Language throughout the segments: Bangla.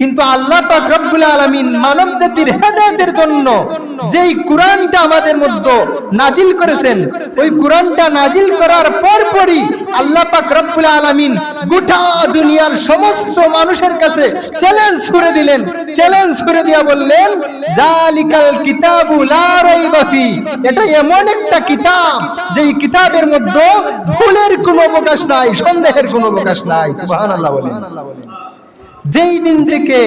কিন্তু আল্লাহ পাক রব্বুল আলামিন মানব জাতির হেদায়েতের জন্য যেই কোরআনটা আমাদের মধ্যে নাজিল করেছেন, ওই কোরআনটা নাজিল করার পরপরই আল্লাহ পাক রব্বুল আলামিন গোটা দুনিয়ার সমস্ত মানুষের কাছে চ্যালেঞ্জ করে দিলেন। চ্যালেঞ্জ করে দিয়া বললেন জালিকাল কিতাবু লা রাইবা ফি। এটা এমন একটা কিতাব, যেই কিতাবের মধ্যে ভুলের কোনো অবকাশ নাই, সন্দেহের কোনো অবকাশ নাই। সুবহানাল্লাহ বলেন। যেই দিন থেকে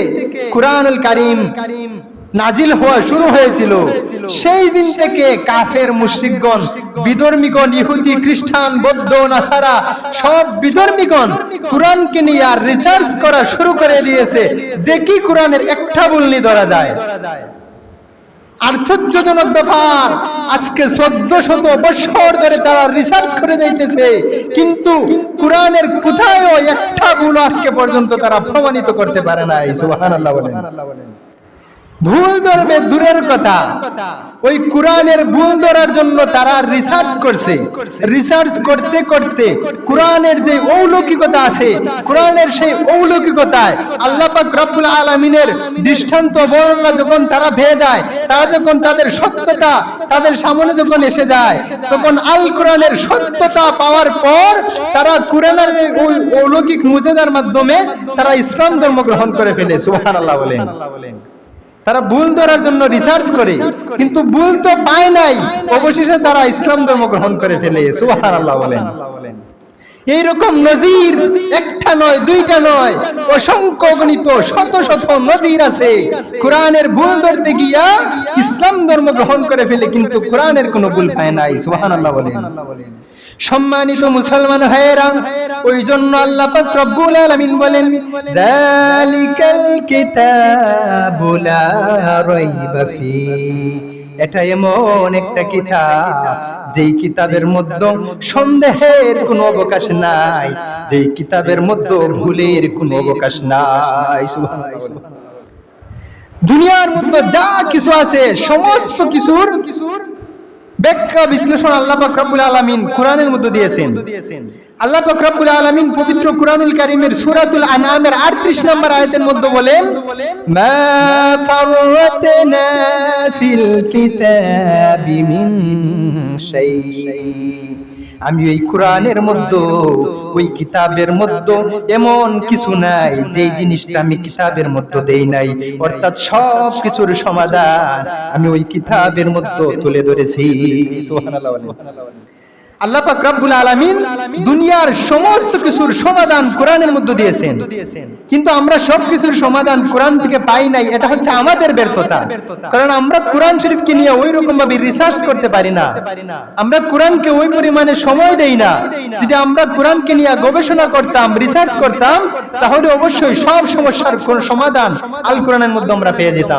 কুরআনুল কারীম নাজিল হওয়া শুরু হয়েছিল সেই দিন থেকে কাফের মুশরিকগণ বিধর্মীগণ ইহুদি খ্রিস্টান বৌদ্ধ নাসারা সব বিধর্মীগণ কোরআনকে নিয়ে আর রিচার্জ করা শুরু করে দিয়েছে। যে কি কোরআনের একটা বলনি ধরা যায়। আশ্চর্যজনক ব্যাপার। আজকে চোদ্দ শত বছর ধরে তারা রিসার্চ করে যাইতেছে। কিন্তু কোরআনের কোথায়ও একটা গুলো আজকে পর্যন্ত তারা প্রমাণিত করতে পারে না এই সুবহানাল্লাহ বলেন। ভুল ধরবে দূরের কথা। ওই কোরআনের ভুল ধরার জন্য তারা রিসার্চ করছে। রিসার্চ করতে করতে কোরআনের যে অলৌকিকতা আছে, কোরআনের সেই অলৌকিকতায় আল্লাহ পাক রব্বুল আলামিনের দৃষ্টান্ত বর্ণনা যখন তারা পেয়ে যায়, তারা যখন তাদের সত্যতা, তাদের সামনে যখন এসে যায়, তখন আল কোরআনের সত্যতা পাওয়ার পর তারা কোরআনের ওই অলৌকিক মুজেদার মাধ্যমে তারা ইসলাম ধর্ম গ্রহণ করে ফেলে। সুবহানাল্লাহ বলেন। তারা ভুল ধরার জন্য রিসার্চ করে কিন্তু ভুল তো পায় নাই। অবশেষে তারা ইসলাম ধর্ম গ্রহণ করে ফেলে। সুবহানাল্লাহ বলেন। এইরকম নজির একটা নয় দুইটা নয় অসংখ্য গণিত শত শত নজির আছে। কোরআনের ভুল ধরতে গিয়া ইসলাম ধর্ম গ্রহণ করে ফেলে কিন্তু কোরআনের কোনো ভুল পায় নাই। সুবহানাল্লাহ বলেন। সম্মানিত মুসলমান ভাইয়েরা ওই জন্য আল্লাহ পাক রব্বুল আলামিন বলেন এটা এমন একটা কিতাব, যেই কিতাবের মধ্যে সন্দেহের কোনো অবকাশ নাই, যেই কিতাবের মধ্যে ভুলের কোনো অবকাশ নাই। দুনিয়ার মধ্যে যা কিছু আছে, সমস্ত কিছুর ব্যাখ্যা, বিশ্লেষণ আল্লাহ পাক আলমিন কোরআনের মধ্যে দিয়েছেন। আল্লাহ পাক আলমিন পবিত্র কোরআনুল কারিমের সুরাতুল আনামের আটত্রিশ নম্বর আয়াতের মধ্যে বলেন ফিল কিতাবি মিন শাই আমি ওই কোরআনের মধ্য ওই কিতাবের মধ্য এমন কিছু নাই যেই জিনিসটা আমি কিতাবের মধ্য দেই নাই। অর্থাৎ সব কিছুর সমাধান আমি ওই কিতাবের মধ্য তুলে ধরেছি। আল্লাহ পাক রব্বুল আলামিন দুনিয়ার সমস্ত কিছুর সমাধান কোরআনের মধ্যে দিয়েছেন। কিন্তু আমরা সব কিছুর সমাধান কোরআন থেকে পাই নাই, এটা হচ্ছে আমাদের ব্যর্থতা। কারণ আমরা কোরআন শরীফকে নিয়ে ওই রকম ভাবে রিসার্চ করতে পারি না। আমরা কোরআনকে ওই পরিমাণে সময় দেই না। যদি আমরা কোরআনকে নিয়ে গবেষণা করতাম রিসার্চ করতাম, তাহলে অবশ্যই সব সমস্যার সমাধান আল কোরআনের মধ্যে আমরা পেয়ে যেতাম।